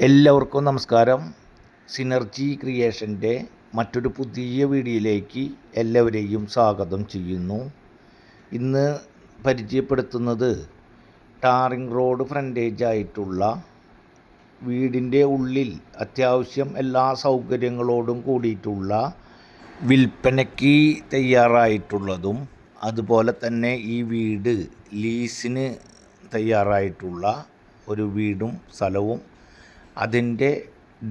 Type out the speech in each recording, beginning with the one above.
എല്ലാവർക്കും നമസ്കാരം. സിനർജി ക്രിയേഷന്റെ മറ്റൊരു പുതിയ വീഡിയോയിലേക്ക് എല്ലാവരെയും സ്വാഗതം ചെയ്യുന്നു. ഇന്ന് പരിചയപ്പെടുത്തുന്നത് ടാറിംഗ് റോഡ് ഫ്രണ്ടേജ് ആയിട്ടുള്ള വീടിന്റെ ഉള്ളിൽ അത്യാവശ്യം എല്ലാ സൗകര്യങ്ങളോടും കൂടിയിട്ടുള്ള വിൽപ്പനയ്ക്ക് തയ്യാറായിട്ടുള്ളതും അതുപോലെ തന്നെ ഈ വീട് ലീസിന് തയ്യാറായിട്ടുള്ള ഒരു വീടും സ്ഥലവും അതിന്റെ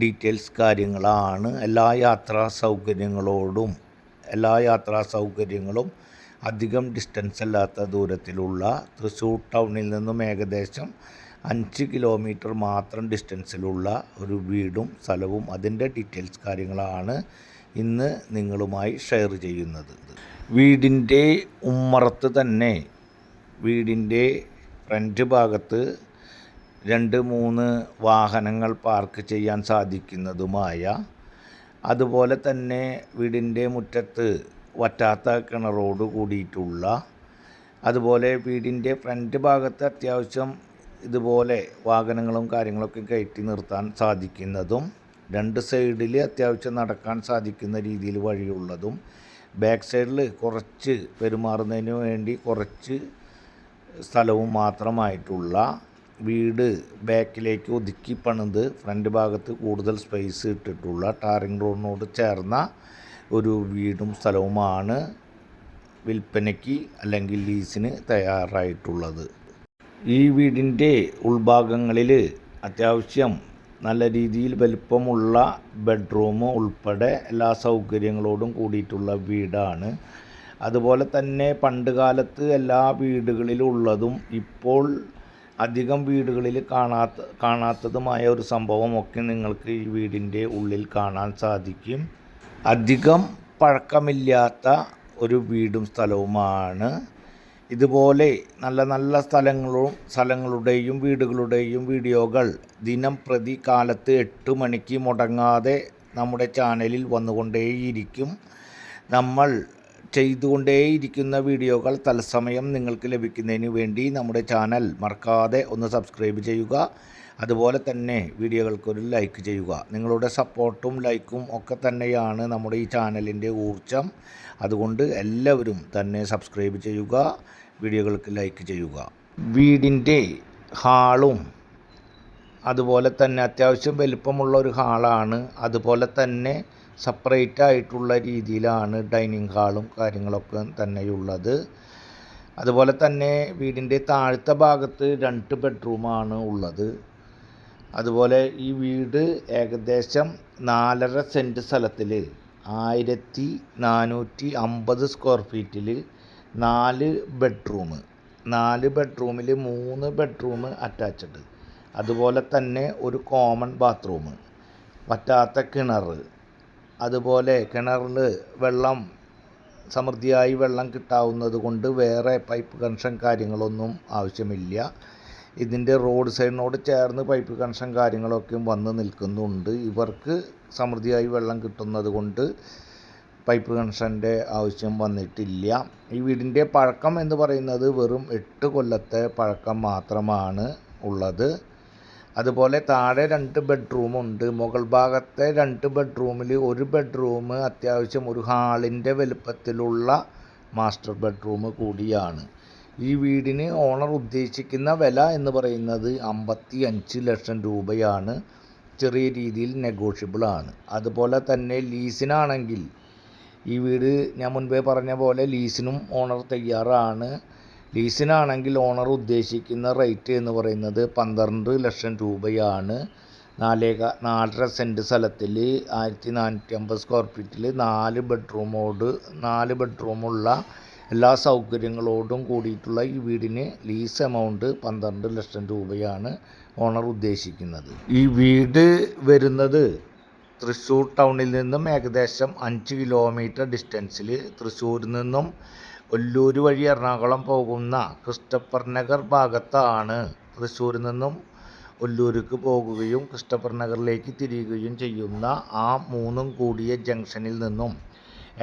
ഡീറ്റെയിൽസ് കാര്യങ്ങളാണ് എല്ലാ യാത്രാ സൗകര്യങ്ങളോടും എല്ലാ യാത്രാ സൗകര്യങ്ങളും അധികം ഡിസ്റ്റൻസ് അല്ലാത്ത ദൂരത്തിലുള്ള തൃശ്ശൂർ ടൗണിൽ നിന്നും ഏകദേശം അഞ്ച് കിലോമീറ്റർ മാത്രം ഡിസ്റ്റൻസിലുള്ള ഒരു വീടും സ്ഥലവും അതിന്റെ ഡീറ്റെയിൽസ് കാര്യങ്ങളാണ് ഇന്ന് നിങ്ങളുമായി ഷെയർ ചെയ്യുന്നത്. വീടിന്റെ ഉമ്മറത്ത് തന്നെ വീടിന്റെ ഫ്രണ്ട് ഭാഗത്ത് രണ്ട് മൂന്ന് വാഹനങ്ങൾ പാർക്ക് ചെയ്യാൻ സാധിക്കുന്നതുമായ അതുപോലെ തന്നെ വീടിന്റെ മുറ്റത്ത് വറ്റാത്ത കിണറോട് കൂടിയിട്ടുള്ള അതുപോലെ വീടിന്റെ ഫ്രണ്ട് ഭാഗത്ത് അത്യാവശ്യം ഇതുപോലെ വാഹനങ്ങളും കാര്യങ്ങളൊക്കെ കയറ്റി നിർത്താൻ സാധിക്കുന്നതും രണ്ട് സൈഡിൽ അത്യാവശ്യം നടക്കാൻ സാധിക്കുന്ന രീതിയിൽ വഴിയുള്ളതും ബാക്ക് സൈഡിൽ കുറച്ച് പെരുമാറുന്നതിന് വേണ്ടി കുറച്ച് സ്ഥലവും മാത്രമായിട്ടുള്ള വീട് ബാക്കിലേക്ക് ഒതുക്കി പണിത് ഫ്രണ്ട് ഭാഗത്ത് കൂടുതൽ സ്പേസ് ഇട്ടിട്ടുള്ള ടാറിംഗ് റോഡിനോട് ചേർന്ന ഒരു വീടും സ്ഥലവുമാണ് വിൽപ്പനയ്ക്ക് അല്ലെങ്കിൽ ലീസിന് തയ്യാറായിട്ടുള്ളത്. ഈ വീടിന്റെ ഉൾഭാഗങ്ങളിൽ അത്യാവശ്യം നല്ല രീതിയിൽ വലിപ്പമുള്ള ബെഡ്റൂം ഉൾപ്പെടെ എല്ലാ സൗകര്യങ്ങളോടും കൂടിയിട്ടുള്ള വീടാണ്. അതുപോലെ തന്നെ പണ്ട് കാലത്ത് എല്ലാ വീടുകളിലുള്ളതും ഇപ്പോൾ അധികം വീടുകളിൽ കാണാത്ത കാണാത്തതുമായ ഒരു സംഭവമൊക്കെ നിങ്ങൾക്ക് ഈ വീടിന്റെ ഉള്ളിൽ കാണാൻ സാധിക്കും. അധികം പഴക്കമില്ലാത്ത ഒരു വീടും സ്ഥലവുമാണ്. ഇതുപോലെ നല്ല നല്ല സ്ഥലങ്ങളും സ്ഥലങ്ങളുടെയും വീടുകളുടെയും വീഡിയോകൾ ദിനം പ്രതി കാലത്ത് എട്ട് മണിക്ക് മുടങ്ങാതെ നമ്മുടെ ചാനലിൽ വന്നുകൊണ്ടേയിരിക്കും. നമ്മൾ ചെയ്തുകൊണ്ടേയിരിക്കുന്ന വീഡിയോകൾ തത്സമയം നിങ്ങൾക്ക് ലഭിക്കുന്നതിന് വേണ്ടി നമ്മുടെ ചാനൽ മറക്കാതെ ഒന്ന് സബ്സ്ക്രൈബ് ചെയ്യുക. അതുപോലെ തന്നെ വീഡിയോകൾക്കൊരു ലൈക്ക് ചെയ്യുക. നിങ്ങളുടെ സപ്പോർട്ടും ലൈക്കും ഒക്കെ തന്നെയാണ് നമ്മുടെ ഈ ചാനലിന്റെ ഊർജം അതുകൊണ്ട് എല്ലാവരും തന്നെ സബ്സ്ക്രൈബ് ചെയ്യുക വീഡിയോകൾക്ക് ലൈക്ക് ചെയ്യുക. വീടിന്റെ ഹാളും അതുപോലെ തന്നെ അത്യാവശ്യം വലിപ്പമുള്ള ഒരു ഹാളാണ്. അതുപോലെ തന്നെ സെപ്പറേറ്റ് ആയിട്ടുള്ള രീതിയിലാണ് ഡൈനിങ് ഹാളും കാര്യങ്ങളൊക്കെ തന്നെയുള്ളത്. അതുപോലെ തന്നെ വീടിന്റെ താഴത്തെ ഭാഗത്ത് രണ്ട് ബെഡ്റൂമാണ് ഉള്ളത്. അതുപോലെ ഈ വീട് ഏകദേശം നാലര സെന്റ് സ്ഥലത്തിൽ ആയിരത്തി നാനൂറ്റി അമ്പത് സ്ക്വയർ ഫീറ്റിൽ നാല് ബെഡ്റൂം നാല് ബെഡ്റൂമിൽ മൂന്ന് ബെഡ്റൂം അറ്റാച്ച്ഡ് അതുപോലെ തന്നെ ഒരു കോമൺ ബാത്റൂം പറ്റാത്ത കിണർ അതുപോലെ കിണറിൽ വെള്ളം സമൃദ്ധിയായി വെള്ളം കിട്ടാവുന്നത് കൊണ്ട് വേറെ പൈപ്പ് കണക്ഷൻ കാര്യങ്ങളൊന്നും ആവശ്യമില്ല. ഇതിന്റെ റോഡ് സൈഡിനോട് ചേർന്ന് പൈപ്പ് കണക്ഷൻ കാര്യങ്ങളൊക്കെ വന്ന് നിൽക്കുന്നുണ്ട്. ഇവർക്ക് സമൃദ്ധിയായി വെള്ളം കിട്ടുന്നത് കൊണ്ട് പൈപ്പ് കണക്ഷന്റെ ആവശ്യം വന്നിട്ടില്ല. ഈ വീടിന്റെ പഴക്കം എന്ന് പറയുന്നത് വെറും എട്ട് കൊല്ലത്തെ പഴക്കം മാത്രമാണ് ഉള്ളത്. അതുപോലെ താഴെ രണ്ട് ബെഡ്റൂം ഉണ്ട്. മുകൾ ഭാഗത്തെ രണ്ട് ബെഡ്റൂമിൽ ഒരു ബെഡ്റൂം അത്യാവശ്യം ഒരു ഹാളിന്റെ വലുപ്പത്തിലുള്ള മാസ്റ്റർ ബെഡ്റൂം കൂടിയാണ്. ഈ വീടിന് ഓണർ ഉദ്ദേശിക്കുന്ന വില എന്ന് പറയുന്നത് അമ്പത്തി അഞ്ച് ലക്ഷം രൂപയാണ്. ചെറിയ രീതിയിൽ നെഗോഷ്യബിൾ ആണ്. അതുപോലെ തന്നെ ലീസിനാണെങ്കിൽ ഈ വീട് ഞാൻ മുൻപേ പറഞ്ഞ പോലെ ലീസിനും ഓണർ തയ്യാറാണ്. ലീസിനാണെങ്കിൽ ഓണർ ഉദ്ദേശിക്കുന്ന റേറ്റ് എന്ന് പറയുന്നത് പന്ത്രണ്ട് ലക്ഷം രൂപയാണ്. നാലേക നാലര സെന്റ് സ്ഥലത്തിൽ ആയിരത്തി നാനൂറ്റി അമ്പത് സ്ക്വയർ ഫീറ്റിൽ നാല് ബെഡ്റൂമോട് നാല് ബെഡ്റൂമുള്ള എല്ലാ സൗകര്യങ്ങളോടും കൂടിയിട്ടുള്ള ഈ വീടിന് ലീസ് എമൗണ്ട് പന്ത്രണ്ട് ലക്ഷം രൂപയാണ് ഓണർ ഉദ്ദേശിക്കുന്നത്. ഈ വീട് വരുന്നത് തൃശ്ശൂർ ടൗണിൽ നിന്നും ഏകദേശം അഞ്ച് കിലോമീറ്റർ ഡിസ്റ്റൻസിൽ തൃശ്ശൂരിൽ നിന്നും ഒല്ലൂർ വഴി എറണാകുളം പോകുന്ന ക്രിസ്റ്റഫർ നഗർ ഭാഗത്താണ്. തൃശ്ശൂരിൽ നിന്നും ഒല്ലൂർക്ക് പോകുകയും ക്രിസ്റ്റഫർ നഗറിലേക്ക് തിരിയുകയും ചെയ്യുന്ന ആ മൂന്നും കൂടിയ ജംഗ്ഷനിൽ നിന്നും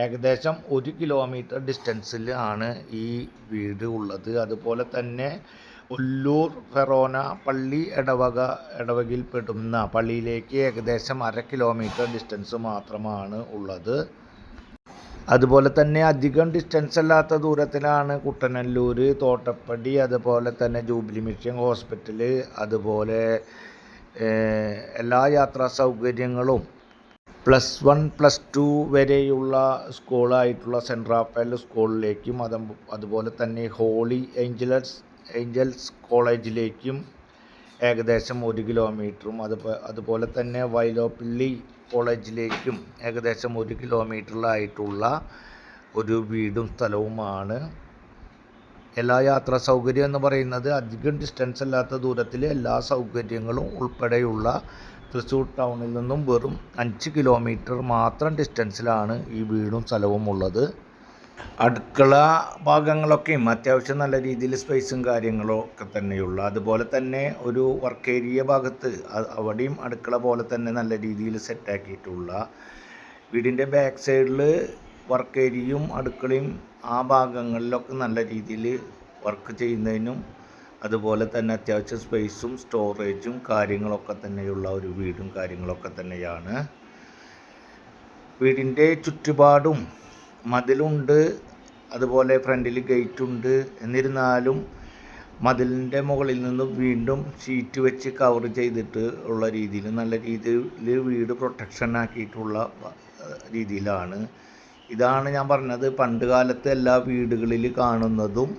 ഏകദേശം ഒരു കിലോമീറ്റർ ഡിസ്റ്റൻസിൽ ആണ് ഈ വീട് ഉള്ളത്. അതുപോലെ തന്നെ ഒല്ലൂർ ഫെറോന പള്ളി ഇടവക ഇടവകയിൽപ്പെടുന്ന പള്ളിയിലേക്ക് ഏകദേശം അര കിലോമീറ്റർ ഡിസ്റ്റൻസ് മാത്രമാണ് ഉള്ളത്. അതുപോലെ തന്നെ അധികം ഡിസ്റ്റൻസ് അല്ലാത്ത ദൂരത്തിലാണ് കുട്ടനല്ലൂർ തോട്ടപ്പടി അതുപോലെ തന്നെ ജൂബിലി മിഷൻ ഹോസ്പിറ്റൽ അതുപോലെ എല്ലാ യാത്രാ സൗകര്യങ്ങളും പ്ലസ് വൺ പ്ലസ് ടു വരെയുള്ള സ്കൂളായിട്ടുള്ള സെന്റ് റാഫേൽ സ്കൂളിലേക്കും അതും അതുപോലെ തന്നെ ഹോളി ഏഞ്ചലസ് ഏഞ്ചൽസ് കോളേജിലേക്കും ഏകദേശം ഒരു കിലോമീറ്ററും അത് അതുപോലെ തന്നെ വൈലോപ്പിള്ളി കോളേജിലേക്കും ഏകദേശം ഒരു കിലോമീറ്ററിലായിട്ടുള്ള ഒരു വീടും സ്ഥലവുമാണ്. എല്ലാ യാത്രാ സൗകര്യം എന്ന് പറയുന്നത് അധികം ഡിസ്റ്റൻസ് അല്ലാത്ത ദൂരത്തിൽ എല്ലാ സൗകര്യങ്ങളും ഉൾപ്പെടെയുള്ള തൃശ്ശൂർ ടൗണിൽ നിന്നും വെറും അഞ്ച് കിലോമീറ്റർ മാത്രം ഡിസ്റ്റൻസിലാണ് ഈ വീടും സ്ഥലവും ഉള്ളത്. അടുക്കള ഭാഗങ്ങളൊക്കെയും അത്യാവശ്യം നല്ല രീതിയിൽ സ്പേസും കാര്യങ്ങളും ഒക്കെ തന്നെയുള്ള. അതുപോലെ തന്നെ ഒരു വർക്ക് ഏരിയ ഭാഗത്ത് അവിടെയും അടുക്കള പോലെ തന്നെ നല്ല രീതിയിൽ സെറ്റാക്കിയിട്ടുള്ള വീടിന്റെ ബാക്ക് സൈഡിൽ വർക്ക് ഏരിയയും അടുക്കളയും ആ ഭാഗങ്ങളിലൊക്കെ നല്ല രീതിയിൽ വർക്ക് ചെയ്യുന്നതിനും അതുപോലെ തന്നെ അത്യാവശ്യം സ്പേസും സ്റ്റോറേജും കാര്യങ്ങളൊക്കെ തന്നെയുള്ള ഒരു വീടും കാര്യങ്ങളൊക്കെ തന്നെയാണ്. വീടിന്റെ ചുറ്റുപാടും മതിലുണ്ട് അതുപോലെ ഫ്രണ്ടിൽ ഗേറ്റ് ഉണ്ട് എന്നിരുന്നാലും മതിലിന്റെ മുകളിൽ നിന്ന് വീണ്ടും ഷീറ്റ് വെച്ച് കവർ ചെയ്തിട്ട് ഉള്ള രീതിയിൽ നല്ല രീതിയിൽ വീട് പ്രൊട്ടക്ഷൻ ആക്കിയിട്ടുള്ള രീതിയിലാണ്. ഇതാണ് ഞാൻ പറഞ്ഞത്. പണ്ട് കാലത്ത് എല്ലാ വീടുകളിൽ കാണുന്നതും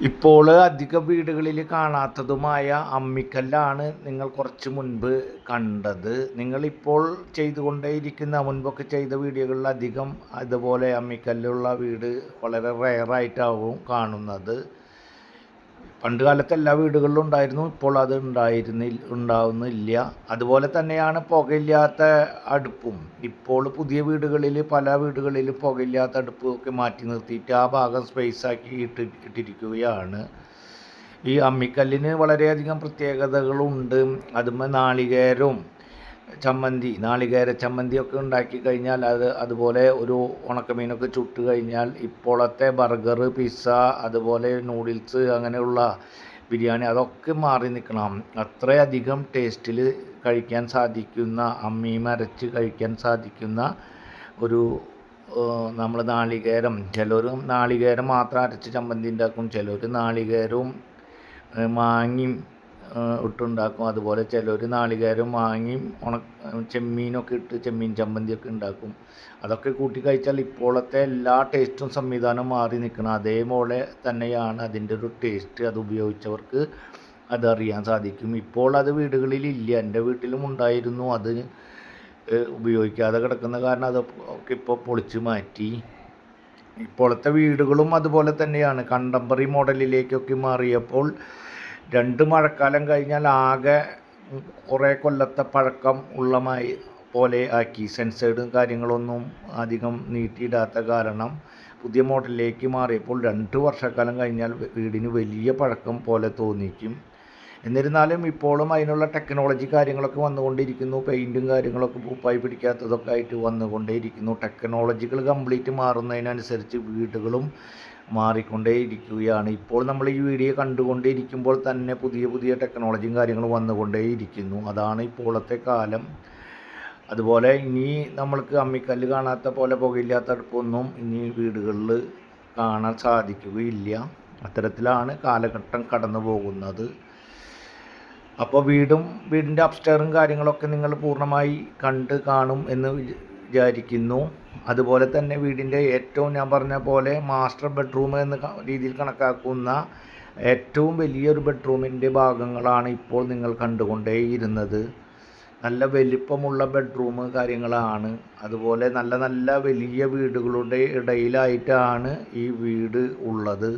ഇപ്പോൾ അധിക വീടുകളിൽ കാണാത്തതുമായ അമ്മിക്കല്ലാണ് നിങ്ങൾ കുറച്ച് മുൻപ് കണ്ടത്. നിങ്ങളിപ്പോൾ ചെയ്തുകൊണ്ടേയിരിക്കുന്ന മുൻപൊക്കെ ചെയ്ത വീഡിയോകളിൽ അധികം അതുപോലെ അമ്മിക്കല്ലുള്ള വീട് വളരെ റെയറായിട്ടാവും കാണുന്നത്. പണ്ട് കാലത്ത് എല്ലാ വീടുകളിലും ഉണ്ടായിരുന്നു ഇപ്പോൾ അത് ഉണ്ടായിരുന്നില്ല ഉണ്ടാവുന്നില്ല. അതുപോലെ തന്നെയാണ് പുകയില്ലാത്ത അടുപ്പും. ഇപ്പോൾ പുതിയ വീടുകളിൽ പല വീടുകളിലും പുകയില്ലാത്ത അടുപ്പ് ഒക്കെ മാറ്റി നിർത്തിയിട്ട് ആ ഭാഗം സ്പേസ് ആക്കി ഇട്ട് ഇട്ടിരിക്കുകയാണ്. ഈ അമ്മിക്കല്ലിന് വളരെയധികം പ്രത്യേകതകളുണ്ട്. അതുമ്മ നാളികേരവും. ചമ്മന്തി നാളികേര ചമ്മന്തിയൊക്കെ ഉണ്ടാക്കി കഴിഞ്ഞാൽ അത് അതുപോലെ ഒരു ഉണക്കമീനൊക്കെ ചുട്ട് കഴിഞ്ഞാൽ ഇപ്പോഴത്തെ ബർഗർ പിസ്സ അതുപോലെ നൂഡിൽസ് അങ്ങനെയുള്ള ബിരിയാണി അതൊക്കെ മാറി നിൽക്കണം. അത്രയധികം ടേസ്റ്റിൽ കഴിക്കാൻ സാധിക്കുന്ന അമ്മീം അരച്ച് കഴിക്കാൻ സാധിക്കുന്ന ഒരു നമ്മൾ നാളികേരം. ചിലർ നാളികേരം മാത്രം അരച്ച് ചമ്മന്തി ഉണ്ടാക്കും ചിലർ നാളികേരവും മാങ്ങയും ഇട്ടുണ്ടാക്കും. അതുപോലെ ചിലർ നാളികേരം മാങ്ങയും ഉണ ചെമ്മീനൊക്കെ ഇട്ട് ചെമ്മീൻ ചമ്മന്തിയൊക്കെ ഉണ്ടാക്കും അതൊക്കെ കൂട്ടി കഴിച്ചാൽ ഇപ്പോഴത്തെ എല്ലാ ടേസ്റ്റും സംവിധാനം മാറി നിൽക്കണം. അതേപോലെ തന്നെയാണ് അതിന്റെ ഒരു ടേസ്റ്റ് അത് ഉപയോഗിച്ചവർക്ക് അതറിയാൻ സാധിക്കും. ഇപ്പോൾ അത് വീടുകളിൽ ഇല്ല. എന്റെ വീട്ടിലും ഉണ്ടായിരുന്നു. അത് ഉപയോഗിക്കാതെ കിടക്കുന്ന കാരണം അതൊക്കെ ഇപ്പോൾ പൊളിച്ച് മാറ്റി. ഇപ്പോഴത്തെ വീടുകളും അതുപോലെ തന്നെയാണ്. കണ്ടംപററി മോഡലിലേക്കൊക്കെ മാറിയപ്പോൾ രണ്ട് മഴക്കാലം കഴിഞ്ഞാൽ ആകെ കുറേ കൊല്ലത്തെ പഴക്കം ഉള്ളമായി പോലെ ആക്കി. സെൻസേർഡും കാര്യങ്ങളൊന്നും അധികം നീട്ടിയിടാത്ത കാരണം പുതിയ മോഡലിലേക്ക് മാറിയപ്പോൾ രണ്ട് വർഷക്കാലം കഴിഞ്ഞാൽ വീടിന് വലിയ പഴക്കം പോലെ തോന്നിക്കും. എന്നിരുന്നാലും ഇപ്പോഴും അതിനുള്ള ടെക്നോളജി കാര്യങ്ങളൊക്കെ വന്നുകൊണ്ടിരിക്കുന്നു. പെയിന്റും കാര്യങ്ങളൊക്കെ പൂപ്പായി പിടിക്കാത്തതൊക്കെ ആയിട്ട് വന്നുകൊണ്ടേയിരിക്കുന്നു. ടെക്നോളജികൾ കംപ്ലീറ്റ് മാറുന്നതിനനുസരിച്ച് വീടുകളും മാറിക്കൊണ്ടേയിരിക്കുകയാണ്. ഇപ്പോൾ നമ്മൾ ഈ വീഡിയോ കണ്ടുകൊണ്ടേയിരിക്കുമ്പോൾ തന്നെ പുതിയ പുതിയ ടെക്നോളജിയും കാര്യങ്ങളും വന്നുകൊണ്ടേയിരിക്കുന്നു. അതാണ് ഇപ്പോഴത്തെ കാലം. അതുപോലെ ഇനി നമ്മൾക്ക് അമ്മിക്കല്ല് കാണാത്ത പോലെ പുകയില്ലാത്ത അടുപ്പൊന്നും ഇനി വീടുകളിൽ കാണാൻ സാധിക്കുകയില്ല. അത്തരത്തിലാണ് കാലഘട്ടം കടന്നു പോകുന്നത്. അപ്പോൾ വീടും വീടിന്റെ അപ്സ്റ്റെയറും കാര്യങ്ങളൊക്കെ നിങ്ങൾ പൂർണമായി കണ്ട് കാണും എന്ന് വിച- വിചാരിക്കുന്നു. അതുപോലെ തന്നെ വീടിന്റെ ഏറ്റവും ഞാൻ പറഞ്ഞ പോലെ മാസ്റ്റർ ബെഡ്റൂം എന്ന രീതിയിൽ കണക്കാക്കുന്ന ഏറ്റവും വലിയൊരു ബെഡ്റൂമിന്റെ ഭാഗങ്ങളാണ് ഇപ്പോൾ നിങ്ങൾ കണ്ടുകൊണ്ടേയിരുന്നത്. നല്ല വലിപ്പമുള്ള ബെഡ്റൂം കാര്യങ്ങളാണ്. അതുപോലെ നല്ല നല്ല വലിയ വീടുകളുടെ ഇടയിലായിട്ടാണ് ഈ വീട് ഉള്ളത്.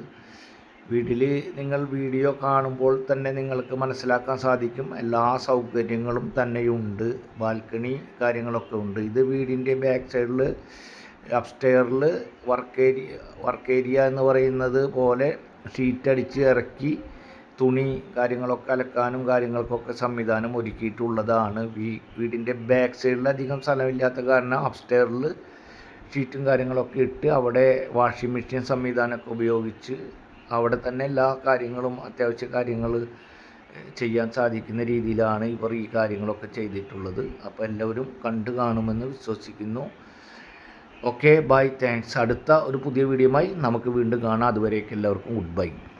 വീട്ടിൽ നിങ്ങൾ വീഡിയോ കാണുമ്പോൾ തന്നെ നിങ്ങൾക്ക് മനസ്സിലാക്കാൻ സാധിക്കും. എല്ലാ സൗകര്യങ്ങളും തന്നെയുണ്ട്. ബാൽക്കണി കാര്യങ്ങളൊക്കെ ഉണ്ട്. ഇത് വീടിന്റെ ബാക്ക് സൈഡിൽ അപ്സ്റ്റെയറിൽ വർക്ക് ഏരിയ വർക്ക് ഏരിയ എന്ന് പറയുന്നത് പോലെ ഷീറ്റ് അടിച്ച് ഇറക്കി തുണി കാര്യങ്ങളൊക്കെ അലക്കാനും കാര്യങ്ങൾക്കൊക്കെ സംവിധാനം ഒരുക്കിയിട്ടുള്ളതാണ്. വീ വീടിന്റെ ബാക്ക് സൈഡിൽ അധികം സ്ഥലമില്ലാത്ത കാരണം അപ്സ്റ്റെയറിൽ ഷീറ്റും കാര്യങ്ങളൊക്കെ ഇട്ട് അവിടെ വാഷിംഗ് മെഷീൻ സംവിധാനമൊക്കെ ഉപയോഗിച്ച് അവിടെ തന്നെ എല്ലാ കാര്യങ്ങളും അത്യാവശ്യ കാര്യങ്ങൾ ചെയ്യാൻ സാധിക്കുന്ന രീതിയിലാണ് ഇവർ ഈ കാര്യങ്ങളൊക്കെ ചെയ്തിട്ടുള്ളത്. അപ്പോൾ എല്ലാവരും കണ്ടു കാണുമെന്ന് വിശ്വസിക്കുന്നു. Okay bye thanks. അടുത്ത ഒരു പുതിയ വീഡിയോയുമായി നമുക്ക് വീണ്ടും കാണാം. അതുവരേക്ക് എല്ലാവർക്കും ഗുഡ് ബൈ.